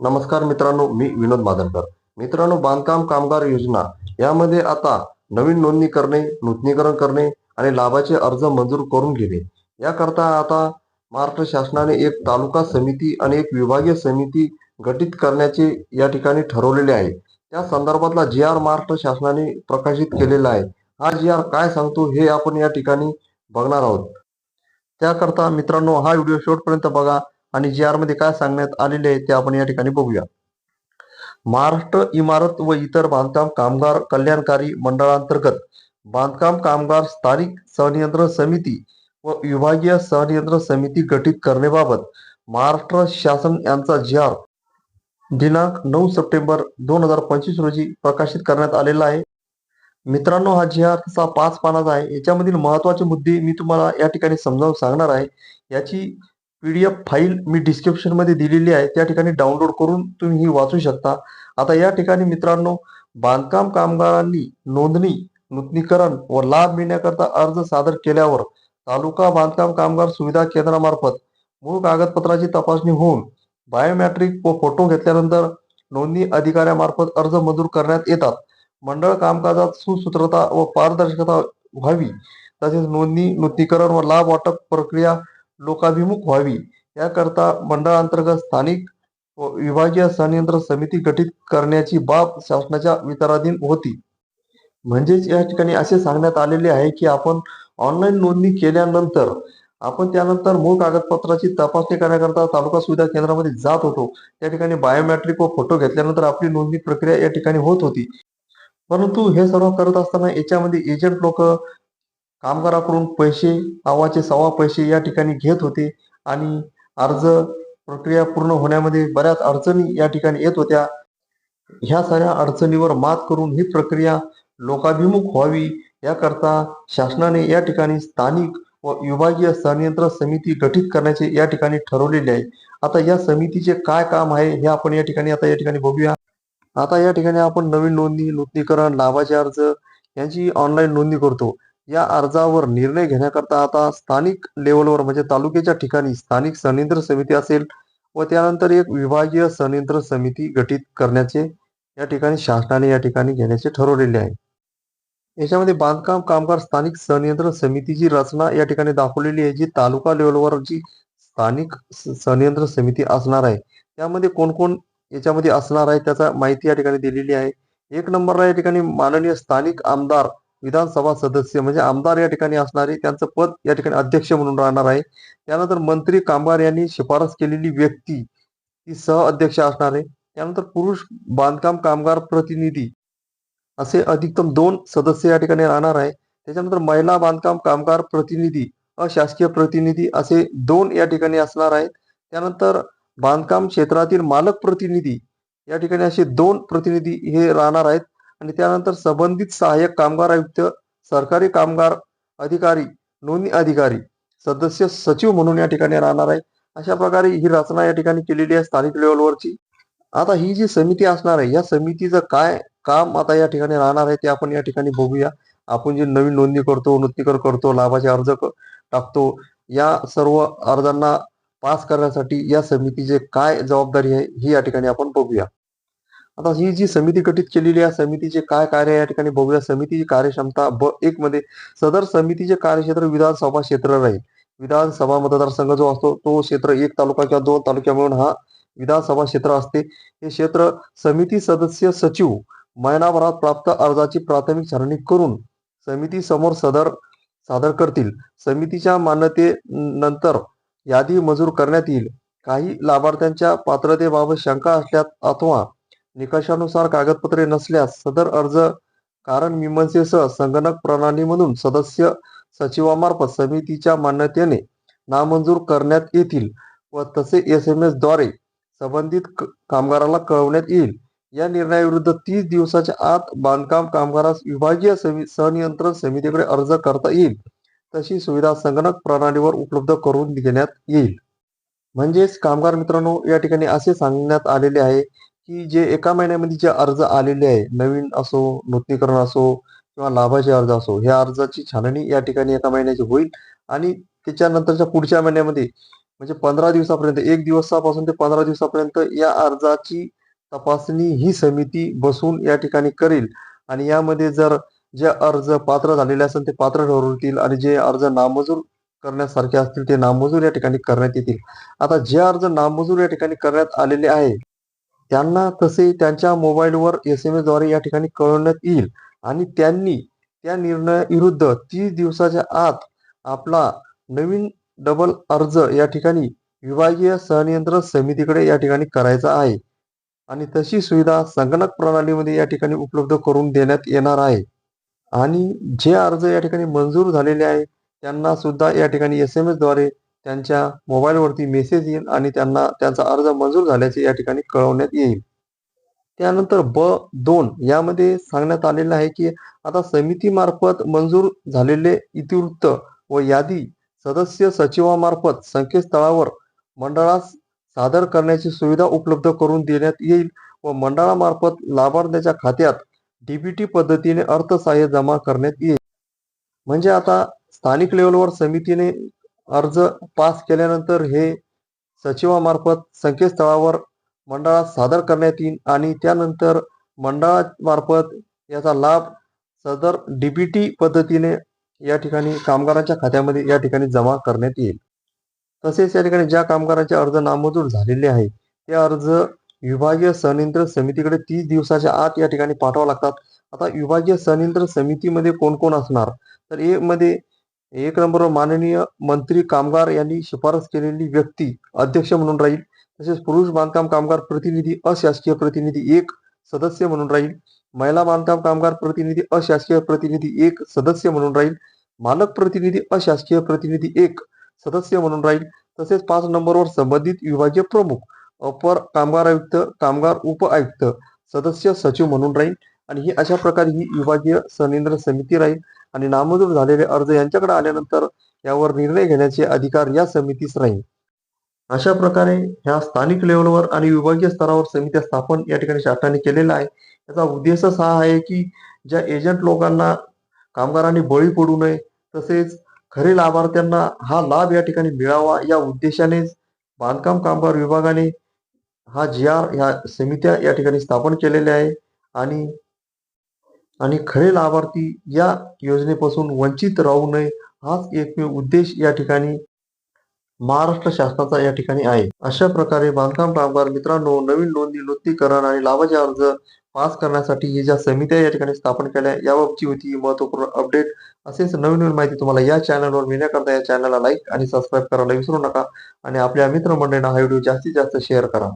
नमस्कार मित्रांनो मी विनोद मादनकर. मित्रांनो बांधकाम कामगार योजना यामध्ये आता नवीन नोंदणी करणे नूतनीकरण करणे आणि लाभाचे अर्ज मंजूर करून घेणे. याकरता आता महाराष्ट्र शासनाने एक तालुका समिती आणि एक विभागीय समिती गठीत करण्याचे या ठिकाणी ठरवलेले आहे. त्या संदर्भातला जी आर महाराष्ट्र शासनाने प्रकाशित केलेला आहे. हा जी आर काय सांगतो हे आपण या ठिकाणी बघणार आहोत. त्याकरता मित्रांनो हा व्हिडिओ शेवटपर्यंत बघा. आणि जी आरमध्ये काय सांगण्यात आलेले आहे ते आपण या ठिकाणी बघूया. महाराष्ट्र इमारत व इतर बांधकाम कामगार कल्याणकारी मंडळांतर्गत बांधकाम कामगार स्थानिक सहनियंत्रण समिती व विभागीय सहनियंत्रण समिती गठीत करण्याबाबत महाराष्ट्र शासन यांचा जी आर दिनांक नऊ सप्टेंबर दोन हजार पंचवीस रोजी प्रकाशित करण्यात आलेला आहे. मित्रांनो हा जी आर तसा पाच पानाचा आहे. याच्यामधील महत्त्वाचे मुद्दे मी तुम्हाला या ठिकाणी समजावून सांगणार आहे. याची पीडीएफ फाईल मी डिस्क्रिप्शनमध्ये दिलेली आहे. त्या ठिकाणी डाउनलोड करून तुम्ही ही वाचू शकता. आता या ठिकाणी मित्रांनो बांधकाम कामगारांनी नोंदणी नूतनीकरण व लाभ मिळण्याकरता अर्ज सादर केल्यावर तालुका बांधकाम कामगार सुविधा केंद्रामार्फत मूळ कागदपत्राची तपासणी होऊन बायोमॅट्रिक व फोटो घेतल्यानंतर नोंदणी अधिकाऱ्यामार्फत अर्ज मंजूर करण्यात येतात. मंडळ कामकाजात सुसूत्रता व पारदर्शकता व्हावी तसेच नोंदणी नूतनीकरण व लाभ वाटप प्रक्रिया लोकाभिमुख व्हावी. याकरता मंडळांतर्गत स्थानिक विभागीय संयंत्र समिती गठीत करण्याची बाब शासनाच्या विचाराधीन होती. म्हणजेच या ठिकाणी असे सांगण्यात आलेले आहे की आपण ऑनलाईन नोंदणी केल्यानंतर आपण त्यानंतर मूळ कागदपत्राची तपासणी करण्याकरता तालुका सुविधा केंद्रामध्ये जात होतो. त्या ठिकाणी बायोमॅट्रिक व फोटो घेतल्यानंतर आपली नोंदणी प्रक्रिया या ठिकाणी होत होती. परंतु हे सर्व करत असताना याच्यामध्ये एजंट लोक कामगाराकडून पैसे पावाचे सव्वा पैसे या ठिकाणी घेत होते आणि अर्ज प्रक्रिया पूर्ण होण्यामध्ये बऱ्याच अडचणी या ठिकाणी येत होत्या. ह्या साऱ्या अडचणीवर मात करून ही प्रक्रिया लोकाभिमुख व्हावी याकरता शासनाने या ठिकाणी स्थानिक व विभागीय संयंत्र समिती गठीत करण्याचे या ठिकाणी ठरवलेले आहे. आता या समितीचे काय काम आहे हे आपण या ठिकाणी आता या ठिकाणी बघूया. आता या ठिकाणी आपण नवीन नोंदणी नूतनीकरण लाभाचे अर्ज यांची ऑनलाईन नोंदणी करतो. या अर्जावर निर्णय घेण्याकरता आता स्थानिक लेवलवर म्हणजे तालुक्याच्या ठिकाणी स्थानिक संयंत्र समिती असेल व त्यानंतर एक विभागीय संयंत्र समिती गठीत करण्याचे या ठिकाणी शासनाने या ठिकाणी घेण्याचे ठरवलेले आहे. याच्यामध्ये बांधकाम कामगार स्थानिक संयंत्र समितीची रचना या ठिकाणी दाखवलेली आहे जी तालुका लेवलवर जी स्थानिक स- संयंत्र समिती असणार आहे. त्यामध्ये कोण कोण याच्यामध्ये असणार आहे त्याचा माहिती या ठिकाणी दिलेली आहे. एक नंबरला या ठिकाणी माननीय स्थानिक आमदार विधानसभा सदस्य म्हणजे आमदार या ठिकाणी असणारे त्यांचं पद या ठिकाणी अध्यक्ष म्हणून राहणार आहे. त्यानंतर मंत्री कामगार यांनी शिफारस केलेली व्यक्ती ती सह अध्यक्ष असणार आहे. त्यानंतर पुरुष बांधकाम कामगार प्रतिनिधी असे अधिकतम दोन सदस्य या ठिकाणी राहणार आहे. त्याच्यानंतर महिला बांधकाम कामगार प्रतिनिधी अशासकीय प्रतिनिधी असे दोन या ठिकाणी असणार आहेत. त्यानंतर बांधकाम क्षेत्रातील मालक प्रतिनिधी या ठिकाणी असे दोन प्रतिनिधी हे राहणार आहेत. आणि त्यानंतर संबंधित सहाय्यक कामगार आयुक्त सरकारी कामगार अधिकारी नोंदणी अधिकारी सदस्य सचिव म्हणून या ठिकाणी राहणार आहे. अशा प्रकारे ही रचना या ठिकाणी केलेली आहे स्थानिक लेवलवरची आता ही जी समिती असणार आहे या समितीचं काय काम आता या ठिकाणी राहणार आहे ते आपण या ठिकाणी बघूया. आपण जे नवीन नोंदणी करतो नूतनीकरण करतो लाभाचे अर्ज टाकतो या सर्व अर्जांना पास करण्यासाठी या समितीचे काय जबाबदारी आहे ही या ठिकाणी आपण बघूया. आता ही जी समिती गठीत केलेली आहे समितीचे काय कार्य या ठिकाणी बघूया. समितीची कार्यक्षमता ब एक मध्ये सदर समितीचे कार्यक्षेत्र विधानसभा क्षेत्र राहील. विधानसभा मतदारसंघ जो असतो तो क्षेत्र एक तालुका किंवा दोन तालुक्या मिळून हा विधानसभा क्षेत्र असते. हे क्षेत्र समिती सदस्य सचिव महिनाभरात प्राप्त अर्जाची प्राथमिक छाननी करून समिती समोर सदर सादर करतील. समितीच्या मान्यते नंतर यादी मंजूर करण्यात येईल. काही लाभार्थ्यांच्या पात्रतेबाबत शंका असल्यास अथवा निकषानुसार कागदपत्रे नसल्यास सदर अर्ज कारण मीमांसेसह संगणक प्रणाली म्हणून सदस्य सचिवामार्फत समितीच्या मान्यतेने नामंजूर करण्यात येतील व तसे एस एम एसद्वारे संबंधित कामगाराला कळवण्यात येईल. या निर्णयाविरुद्ध तीस दिवसाच्या आत बांधकाम कामगारास विभागीय सहनियंत्रण संनियंत्रण समितीकडे अर्ज करता येईल. तशी सुविधा संगणक प्रणालीवर उपलब्ध करून देण्यात येईल. म्हणजेच कामगार मित्रांनो या ठिकाणी असे सांगण्यात आलेले आहे की जे एका महिन्यामध्ये जे अर्ज आलेले आहे नवीन असो नूतनीकरण असो किंवा लाभाचे अर्ज असो ह्या अर्जाची छाननी या ठिकाणी एका महिन्याची होईल आणि त्याच्यानंतरच्या पुढच्या महिन्यामध्ये म्हणजे पंधरा दिवसापर्यंत एक दिवसापासून ते पंधरा दिवसापर्यंत या अर्जाची तपासणी ही समिती बसून या ठिकाणी करेल. आणि यामध्ये जर जे अर्ज पात्र झालेले असेल ते पात्र ठरवतील आणि जे अर्ज नामंजूर करण्यासारखे असतील ते नामंजूर या ठिकाणी करण्यात येतील. आता जे अर्ज नामंजूर या ठिकाणी करण्यात आलेले आहे त्यांना तसे त्यांच्या मोबाईलवर एस एम एसद्वारे या ठिकाणी कळवण्यात येईल. आणि त्यांनी त्या निर्णयाविरुद्ध तीस दिवसाच्या आत आपला नवीन डबल अर्ज या ठिकाणी विभागीय सहनियंत्रण समितीकडे या ठिकाणी करायचा आहे. आणि तशी सुविधा संगणक प्रणालीमध्ये या ठिकाणी उपलब्ध करून देण्यात येणार आहे. आणि जे अर्ज या ठिकाणी मंजूर झालेले आहे त्यांना सुद्धा या ठिकाणी एस एम एसद्वारे त्यांच्या मोबाईलवरती मेसेज येईल आणि त्यांना त्यांचा अर्ज मंजूर झाल्याचे या ठिकाणी कळवण्यात येईल. त्यानंतर ब दोन यामध्ये सांगण्यात आलेलं आहे की आता समितीमार्फत मंजूर झालेले इतिवृत्त व यादी सदस्य सचिवामार्फत संकेतस्थळावर मंडळास सादर करण्याची सुविधा उपलब्ध करून देण्यात येईल व मंडळामार्फत लाभार्थ्याच्या खात्यात डीबीटी पद्धतीने अर्थसहाय्य जमा करण्यात येईल. म्हणजे आता स्थानिक लेवलवर समितीने अर्ज पास केल्यानंतर हे सचिवामार्फत संकेतस्थळावर मंडळात सादर करण्यात येईल आणि त्यानंतर मंडळामार्फत याचा लाभ सदर डीबीटी पद्धतीने या ठिकाणी कामगारांच्या खात्यामध्ये या ठिकाणी जमा करण्यात येईल. तसेच या ठिकाणी ज्या कामगारांचे अर्ज नामंजूर झालेले आहे ते अर्ज विभागीय सनियंत्रण समितीकडे तीस दिवसाच्या आत या ठिकाणी पाठवावे लागतात. आता विभागीय सनियंत्रण समितीमध्ये कोण कोण असणार? तर ए मध्ये एक नंबरवर माननीय मंत्री कामगार यांनी शिफारस केलेली व्यक्ती अध्यक्ष म्हणून राहील. तसेच पुरुष बांधकाम कामगार प्रतिनिधी अशासकीय प्रतिनिधी एक सदस्य म्हणून राहील. महिला बांधकाम कामगार प्रतिनिधी अशासकीय प्रतिनिधी एक सदस्य म्हणून राहील. मालक प्रतिनिधी अशासकीय प्रतिनिधी एक सदस्य म्हणून राहील. तसेच पाच नंबरवर संबंधित विभागीय प्रमुख अपर कामगार आयुक्त कामगार उप आयुक्त सदस्य सचिव म्हणून राहील. आणि ही अशा प्रकारे ही विभागीय सनियंत्रण समिती राहील. आणि नामंजूर झालेले अर्ज यांच्याकडे आल्यानंतर यावर निर्णय घेण्याचे अधिकार या समितीस राहील. अशा प्रकारे ह्या स्थानिक लेवलवर आणि विभागीय स्तरावर समित्या स्थापन या ठिकाणी शासनाने केलेला आहे याचा उद्देशच हा आहे की ज्या एजंट लोकांना कामगारांनी बळी पडू नये तसेच खरे लाभार्थ्यांना हा लाभ या ठिकाणी मिळावा या उद्देशानेच बांधकाम कामगार विभागाने हा जी आर ह्या समित्या या ठिकाणी स्थापन केलेल्या आहे आणि आणि खरे लाभार्थी या योजनेपासून वंचित राहू नये हाच एकमेव उद्देश या ठिकाणी महाराष्ट्र शासनाचा या ठिकाणी आहे. अशा प्रकारे बांधकाम कामगार मित्रांनो नवीन नोंदणी नूतनीकरण आणि लाभाचे अर्ज पास करण्यासाठी ही ज्या समित्या या ठिकाणी स्थापन केल्या याबाबतची होती ही महत्त्वपूर्ण अपडेट असेच नवीन नवीन माहिती तुम्हाला या चॅनलवर मिळण्याकरता या चॅनलला लाईक आणि सबस्क्राईब करायला विसरू नका. आणि आपल्या मित्रमंडळींना हा व्हिडिओ जास्तीत जास्त शेअर करा.